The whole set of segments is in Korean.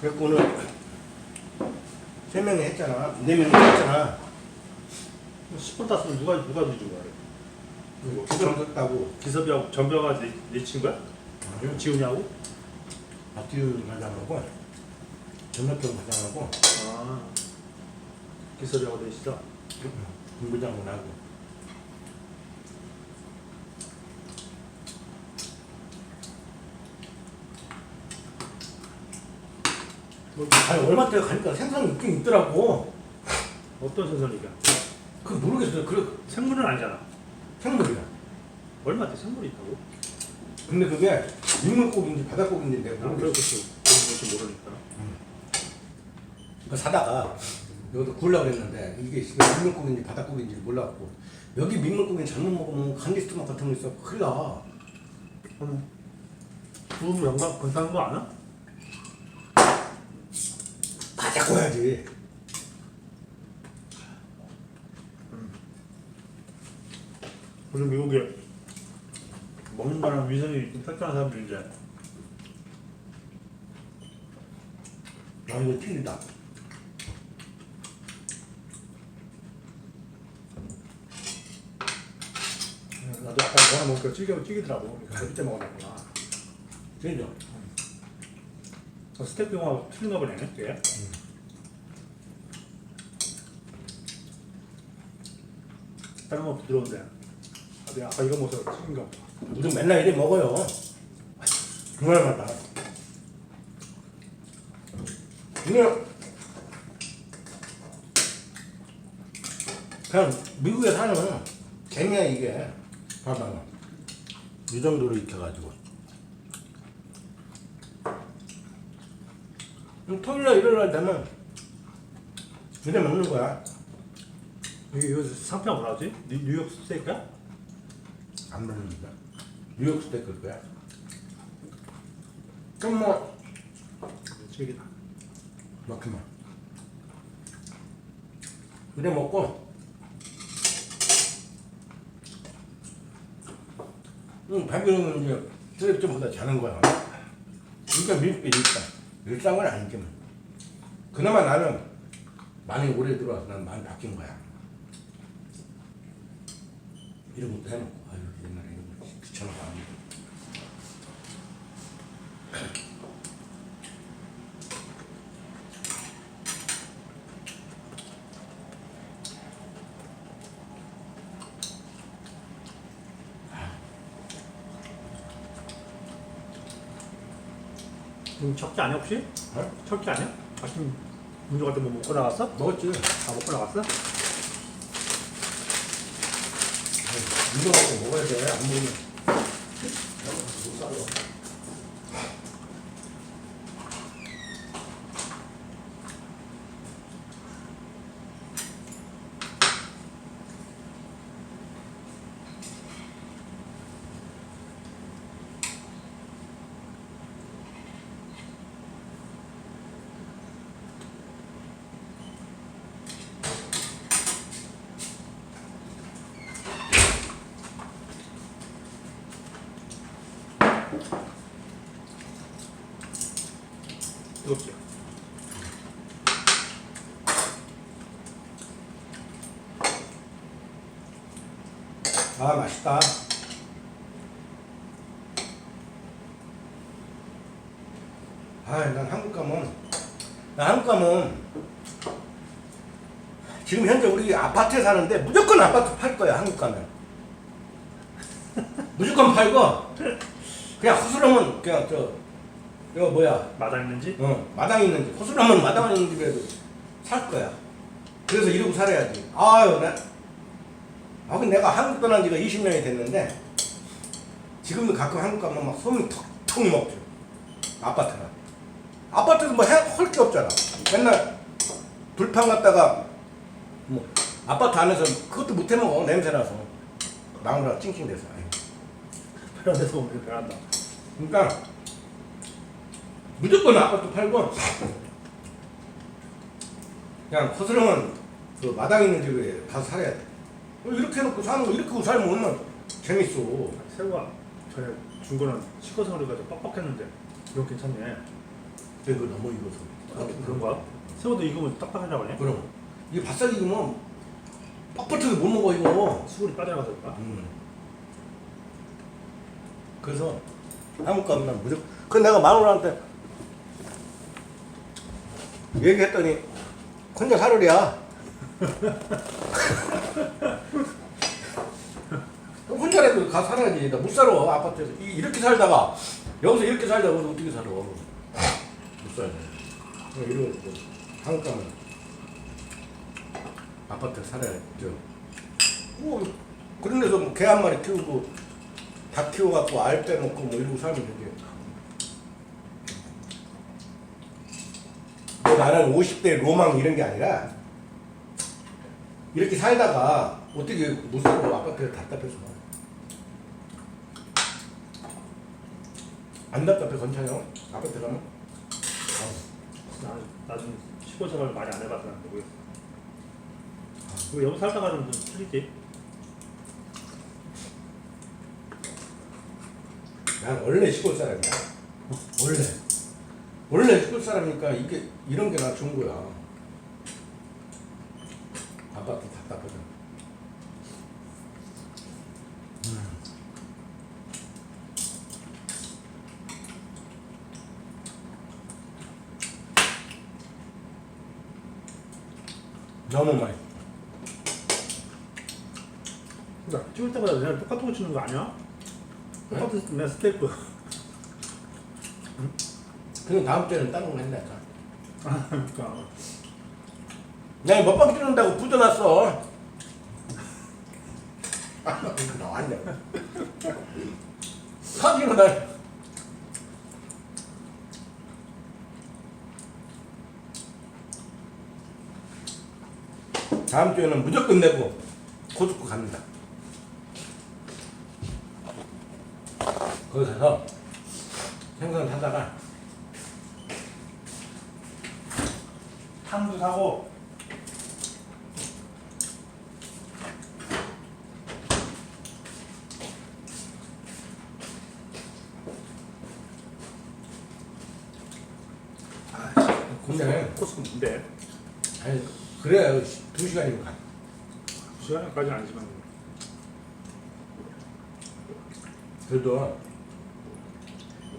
그래갖고 오늘 세 명이 했잖아. 네 명이 했잖아. 10분 땄으면 누가 누가 뒤준 거야? 그리고 기성 썼다고. 기섭이하고 전벼가 내, 내친 거야? 아니요. 지훈이하고? 박지우 과장하고 전력경 과장하고 아 기섭이하고 내시죠? 공부장하고 나고. 뭐, 아니 얼마 때 가니까 생선이 있긴 있더라고. 어떤 생선이야? 그 모르겠어요. 그래 생물은 아니잖아. 생물이야. 얼마 때 생물이 있다고? 근데 그게 민물고기인지 바닷고기인지 내가 난 그럴 모르겠어. 것이 모르니까. 그 사다가 여기다 구우려고 그랬는데 이게 지금 민물고기인지 바닷고기인지 몰라갖고 여기 민물고기 잘못 먹으면 간디스토막 같은 거 있어 큰일 나. 음. 구우면 영감 건강한 거 아나? 구워야지. 요즘 미국에 먹는 거랑 위생이 좀 특별한 사람들인데 야 이거 틀리다. 나도 약간 뭐나 먹으니까 찌개 찌기더라고. 그래서 그때 먹어놨구나. 틀리죠? 어, 스테이크 영화 틀린가 보네. 그게. 다른 거 부드러운데. 아, 내가 아까 이거 먹어서 튀긴가 보다. 우리 맨날 이래 먹어요. 주말마다. 그냥 그냥 미국에 사는 재미야 이게. 봐봐. 이 정도로 익혀가지고. 토요일날 일요일날 되면 이래 먹는 거야. 이게 이거 상표가 뭐라 하지? 뉴- 뉴욕 스테이크야? 안 먹는다. 뉴욕 스테이크일 거야. 그럼 뭐 찌개다. 막히면 이래 먹고 응, 밥이는 이제 쓰레기통보다 자는 거야 그러니까 미국에 일상 일상은 아니지만 그나마 나는 많이 오래 들어와서 난 많이 바뀐 거야 이런 것도 해놓고 아유 옛날에 이런 거안 해. 음, 척지 아니야 혹시? 어? 척지 아니야? 아침 문조 같은 뭐 먹고 나갔어? 먹었지 아 먹고 나갔어? 운동하고 먹어야 돼. 안 먹으면. 아, 맛있다. 아, 난 한국 가면, 나 한국 가면, 지금 현재 우리 아파트에 사는데 무조건 아파트 팔 거야, 한국 가면. 무조건 팔고, 그냥 허술하면, 그냥 저, 이거 뭐야, 마당 있는지? 어, 마당 있는 집, 호수라면 마당 있는 집에도 살 거야. 그래서 이러고 살아야지. 아유, 나, 아, 근데 내가 한국 떠난 지가 20년이 됐는데, 지금도 가끔 한국 가면 막 소문이 턱턱 먹죠. 아파트가. 아파트도 뭐할 게 없잖아. 맨날 불판 갖다가, 뭐, 아파트 안에서 그것도 못 해먹어, 냄새나서. 나무라 찡찡대서. 베란다에서 먹는 베란다. 그러니까 무조건 아파트 팔고 그냥 허스름은 그 마당 있는 집에 가서 살아야 돼. 어, 이렇게 해놓고 사는 거 이렇게 살면 얼마나 재밌어. 새우가 전에 준 거는 식어서 그래가지고 뻑뻑했는데 이건 괜찮네. 그거 너무 익어서. 아, 그런 거야? 새우도 익으면 딱딱하냐고 하네? 그럼 이게 바싹 익으면 뻣뻣하게 못 먹어 이거. 수분이 빠져나가서 그런가? 음. 그래서 한국 가면 무조건. 그 내가 마누라한테 얘기했더니 혼자 살으랴. 혼자라도 가 살아야지. 나못 살아 아파트에서 이- 이렇게 살다가 여기서 이렇게 살다가 어떻게 살아? 못 살아. 이러고 한국 가면 아파트 살아야죠. 뭐 그런 데서 뭐 개 한 마리 키우고 닭 키워갖고 알 빼먹고 뭐 이러고 살면 되지. 뭐 나는 50대 로망 이런 게 아니라 이렇게 살다가 어떻게 못 살아 아파트에 답답해서 안 답답해 건창형 아파트 가면 나는 나중 시골 생활 많이 안 해봐서 안 모르겠어. 그 여기 살다가 좀 틀리지? 난 원래 시골 사람이야. 원래. 원래 시골 사람이니까 이게 이런 게 나 좋은 거야. 아파트 답답하잖아. 너무 맛있어. 나 찍을 때마다 그냥 똑같은 거 찍는 거 아니야? 똑같은 그냥 스테이크. 그럼 다음 주에는 다른 거 한다니까. 아, 그러니까. 내가 먹방 찍는다고 부져놨어. 나왔냐. 사진은 날. 다음 주에는 무조건 내고 고속고 갑니다. 거기 가서 생선 사다가 탕도 사고 근데 코스가 뭔데? 아니 그래야 두 시간이면 가. 두 시간까지는 아니지만 그래도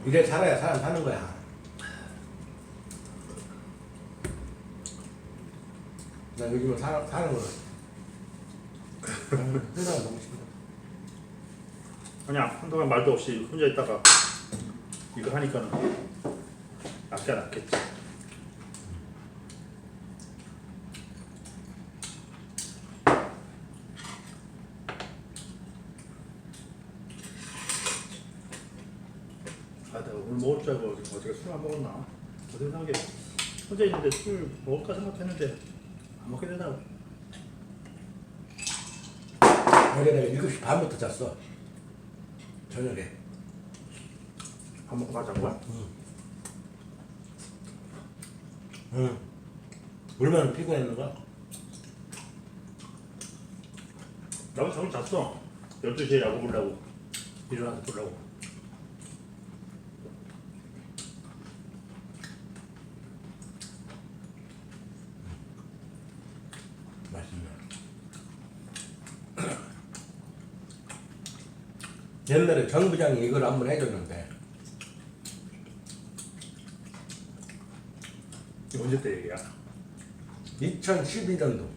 이래 살아야 사람 사는 거야. 나 요즘은 사, 사는 거. 세상에 너무 힘들어. 그냥 한동안 말도 없이 혼자 있다가 이거 하니까는 낫지 않았겠지. 오늘 먹을 줄 알고 어제가 술 안 먹었나? 어제 생각에 혼자 있는데 술 먹을까 생각했는데 안 먹게 되더라고. 어제 내가 7시 반부터 잤어. 저녁에. 밥 먹고 가자고 거야? 응. 얼마나 피곤했는가? 나도 잠을 잤어. 12시에 야구 보려고. 일어나서 보려고. 맛있네. 옛날에 정 부장이 이걸 한번 해줬는데 언제 때 얘기야? 2012년도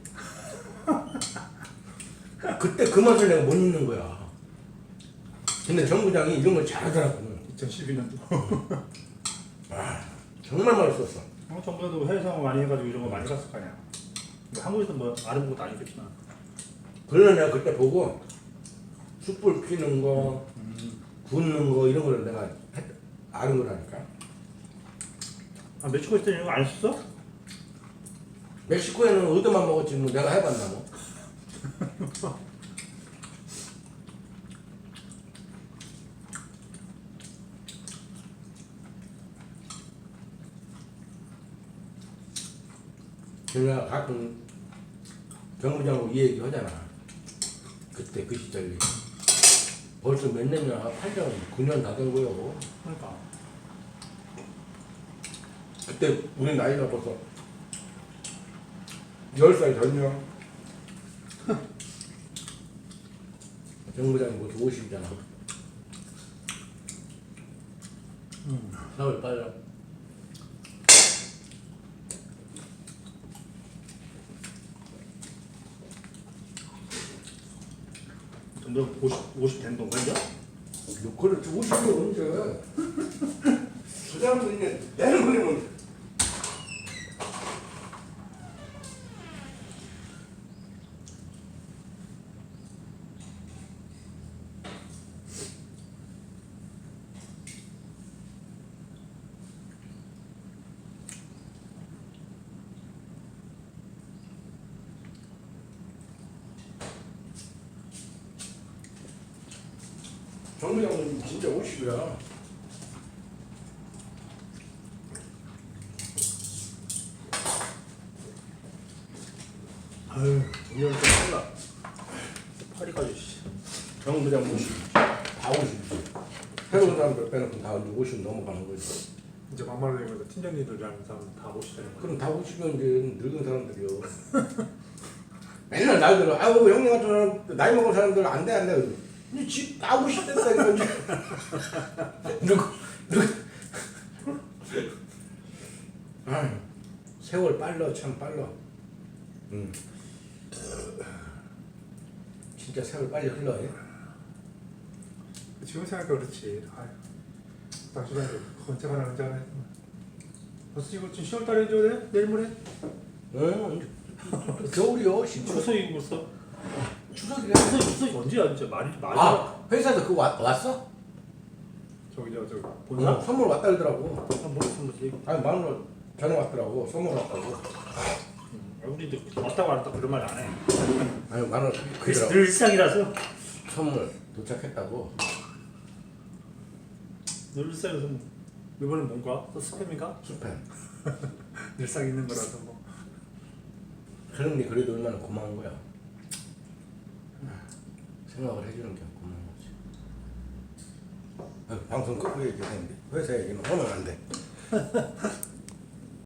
그때 그 맛을 내가 못 잊는 거야. 근데 정 부장이 이런 걸 잘하더라고. 2012년도. 정말 맛있었어. 어, 정부도 해외 상황 많이 해가지고 이런 거 많이 갔을 거 아니야. 뭐 한국에서 뭐 아는 것도 아니겠지만. 그래서 내가 그때 보고 숯불 피는 거, 음. 굽는 거 이런 거를 내가 했, 아는 거라니까. 아 멕시코 있을 때 이런 거안 했었어? 멕시코에는 의도만 먹었지 뭐 내가 해봤나 뭐. 내가 가끔 정부장하고 이 얘기 하잖아. 그때 그 시절이 벌써 몇 년이야? 8년, 9년 다된 거요. 그러니까. 그때 우리 나이가 벌써 10살 전이야. 정부장이 뭐 50이잖아. 세월 빨라. 너 50, 50된 건가 이제? 너 그렇지 50이 언제? 그 사람들 이제 내는 거면 정부장은 진짜 50이야. 아유 오늘 좀 빨라 파리까지 씨. 정부장 50. 다 50이지. 새로운 사람들 빼놓고 다 50 넘어가는 거지. 이제 막말로 얘기하면서 팀장님들이랑 사람 다 거예요. 그럼 다 50이면 이제 늙은 사람들이요. 맨날 날 들어. 아유 형님 같은 사람 나이 먹은 사람들 안 돼 안 돼. 근데 50 됐다 이건 누구 누구. 아유, 세월 빨라 참 빨라. 음. 진짜 세월 빨리 흘러. 예? 지금 생각해 그렇지. 아유, 당신한테 언제 가나 언제 가나 했더만. 벌써 이거 지금 10월 달에 해줘야 돼? 내일 모레? 응. 이제 겨울이요. 진짜. 추석이 벌써 추석이래. 추석 추석이 언제야 진짜 말이 말이 아 회사에서 그거 왔, 왔어? 저기 저 저기 본사? 어, 선물 왔다 그러더라고. 한 번쯤 뭐지? 아니 마누라 전화 왔더라고. 선물 왔다고. 음, 우리도 왔다고 안 왔다고 그런 말 안 해. 아니 그래서 그러더라고. 늘 일상이라서 선물 도착했다고. 늘 일상에서 뭐. 이번엔 뭔가 또 스팸인가? 스팸. 일상 있는 거라서 뭐. 그런 게 그래도 얼마나 고마운 거야. 생각을 해주는 게 거지. 아, 방송 끄고 얘기했는데 회사 얘기는 하면 안 돼.